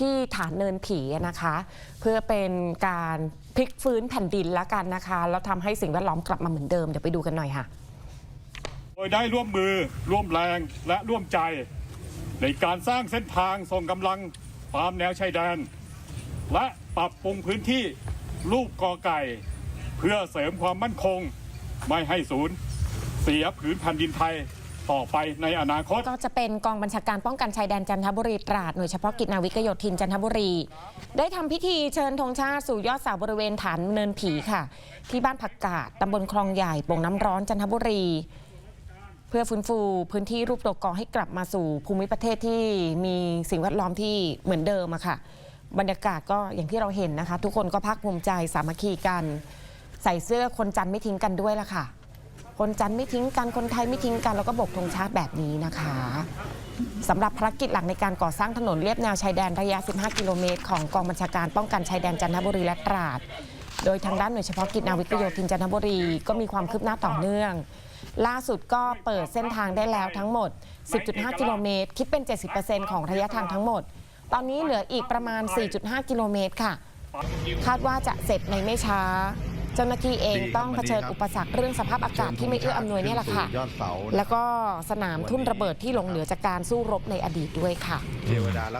ที่ฐานเนินผีนะคะ เพื่อเป็นการพลิกฟื้นแผ่นดินละกันนะคะ แล้วทำให้สิ่งแวดล้อมกลับมาเหมือนเดิม เดี๋ยวไปดูกันหน่อยค่ะ โดยได้ร่วมมือร่วมแรงและร่วมใจ ในการสร้างเส้นทางส่งกำลังตามแนวชายแดน และปรับปรุงพื้นที่รูปกอไก่ เพื่อเสริมความมั่นคง ไม่ให้ศูนย์เสียผืนแผ่นดินไทย ต่อไปในอนาคต ก็จะเป็นกองบัญชาการป้องกันชายแดนจันทบุรีตราดหน่วยเฉพาะกิจนาวิกโยธินจันทบุรี ได้ทำพิธีเชิญธงชาติสู่ยอดเสาบริเวณฐานเนินผีค่ะ ที่บ้านผักกาดตำบลคลองใหญ่ป่งน้ำร้อนจันทบุรี เพื่อฟื้นฟูพื้นที่รูปตัวกอให้กลับมาสู่ภูมิประเทศที่มีสิ่งแวดล้อมที่เหมือนเดิมอะค่ะ บรรยากาศก็อย่างที่เราเห็นนะคะ ทุกคนก็ภาคภูมิใจสามัคคีกัน ใส่เสื้อคนจันทร์ไม่ทิ้งกันด้วยละค่ะ คนจันทร์ไม่ทิ้งกันคนไทยไม่ทิ้งกัน แล้วก็บกธงชาติแบบนี้นะคะสำหรับภารกิจหลักในการก่อสร้างถนนเลียบแนวชายแดนระยะ 15 กิโลเมตร ของกองบัญชาการป้องกันชายแดนจันทบุรีและตราด โดยทางด้านหน่วยเฉพาะกิจนาวิกโยธินจันทบุรีก็มีความคืบหน้าต่อเนื่อง ล่าสุดก็เปิดเส้นทางได้แล้วทั้งหมด 10.5 กิโลเมตร คิดเป็น 70%ของระยะทางทั้งหมด ตอนนี้เหลืออีกประมาณ 4.5 กิโลเมตรค่ะ คาดว่าจะเสร็จในไม่ช้า เจ้าหน้าที่เองต้องเผชิญอุปสรรคเรื่องสภาพอากาศที่ไม่เอื้ออำนวยเนี่ยแหละค่ะยอดเสาแล้วก็สนามทุ่นระเบิดที่หลงเหลือจากการสู้รบในอดีตด้วยค่ะเทวดา